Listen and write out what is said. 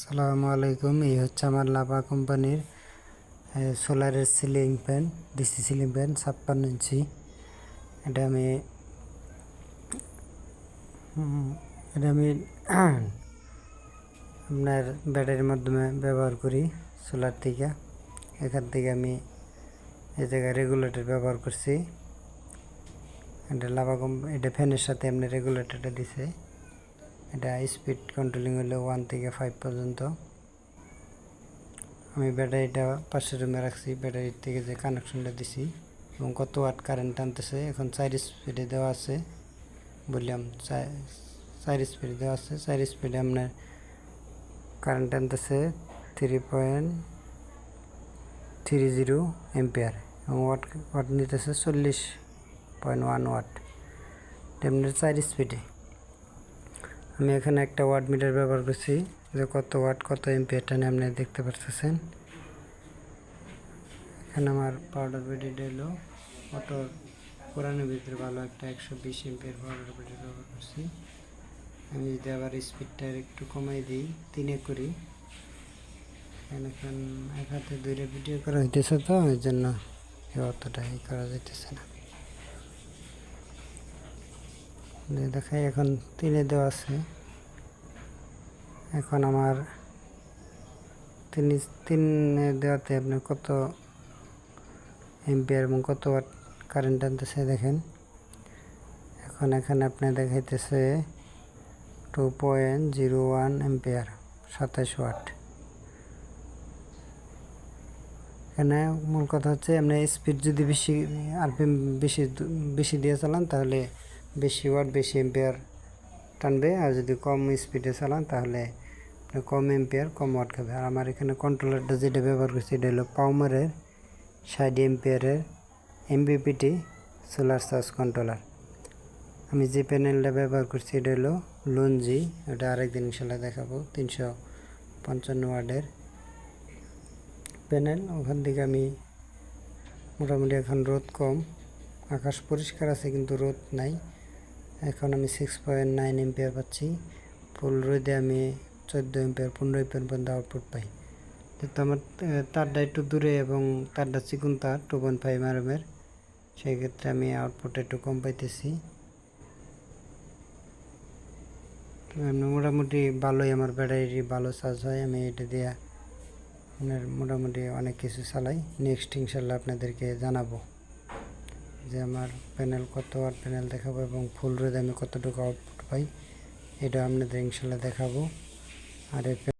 সালামু আলাইকুম, এই হচ্ছে আমার লাভা কোম্পানির সোলারের ceiling fan, DC ceiling fan, ছাপ্পান্ন ইঞ্চি। এটা আমি এটা আমি, আপনার ব্যাটারির মাধ্যমে ব্যবহার করি, সোলার থেকে। এখান থেকে আমি এই জায়গায় রেগুলেটর ব্যবহার করছি। এটা লাভা কোম্প, এটা ফ্যানের সাথে এমনি রেগুলেটরটা দিছে। এটা স্পিড কন্ট্রোলিং হলো ওয়ান থেকে ফাইভ পর্যন্ত। আমি ব্যাটারিটা পাশের রুমে রাখছি, ব্যাটারির থেকে যে কানেকশনটা দিছি, এবং কত ওয়াট কারেন্ট টানতেছে, এখন চার স্পিডে দেওয়া আছে। বললাম, চার স্পিডে দেওয়া আছে, চার স্পিডে আপনার কারেন্ট টানতেছে three point three zero ampere এবং ওয়াট ওয়াট নিতেছে চল্লিশ পয়েন্ট ওয়ান ওয়াট তেমনি চার স্পিডে আমি এখানে একটা ওয়াট মিটার ব্যবহার করছি, যে কত ওয়াট কত এমপিয়ার টানে আপনি দেখতে পারতেছেন। এখানে আমার পাউডার বেডিটা হলো অটোর পুরানোর ভিতরে ভালো একটা একশো বিশ এমপিয়ার পাউডার বেডি ব্যবহার করছি। আমি যদি আবার স্পিডটা একটু কমাই দিই, তিনে করি। এখানে এক হাতে দুইটা ভিডিও করা হইতেছে তো, ওই জন্য অতটা ই করা যাইতেছে না যে দেখাই এখন তিনে দেওয়া আছে। এখন আমার তিন, তিনে দেওয়াতে আপনার কত এম্পিয়ার এবং কত ওয়াট কারেন্ট আনতেছে দেখেন। এখন এখানে আপনি দেখাইতেছে two point zero one ampere সাতাশ ওয়াট এখানে মূল কথা হচ্ছে আপনি স্পিড যদি বেশি আরপিএম বেশি বেশি দিয়ে চালান তাহলে বেশি ওয়াট, বেশি এম্পিয়ার টানবে। আর যদি কম স্পিডে চালান, তাহলে কম এম্পিয়ার কম ওয়াট খাবে। আর আমার এখানে কন্ট্রোলারটা যেটা ব্যবহার করছি, এটা হলো পাউমারের ষাট এম্পিয়ারের এমবিপিটি সোলার চার্জ কন্ট্রোলার আমি যে প্যানেলটা ব্যবহার করছি, এটা হলো লঞ্জি এটা আরেকদিন ইনশাল্লাহ দেখাবো। তিনশো পঞ্চান্ন ওয়ার্ডের প্যানেল ওখান থেকে আমি মোটামুটি এখন রোদ কম। আকাশ পরিষ্কার আছে, কিন্তু রোদ নাই। এখন আমি সিক্স পয়েন্ট নাইন এম্পিয়ার পাচ্ছি। ফুল রোদে আমি চোদ্দ এম্পিয়ার পনেরো এম্পিয়ার পর্যন্ত আউটপুট পাই। তো আমার তারটা একটু দূরে এবং তারটা চিকুন তার টু পয়েন্ট ফাইভ আরএমের সেই ক্ষেত্রে আমি আউটপুট একটু কম পাইতেছি। মোটামুটি ভালোই আমার ব্যাটারি ভালো চার্জ হয়। আমি এটা দিয়ে আপনার মোটামুটি অনেক কিছু চালাই। নেক্সট ইনশাল্লাহ আপনাদেরকে জানাব। যে আমার প্যানেল কত আর প্যানেল দেখাবো এবং ফুল রোদে আমি কতটুকু আউটপুট পাই, এটা আপনাদের ইনশাল্লাহ দেখাবো। আর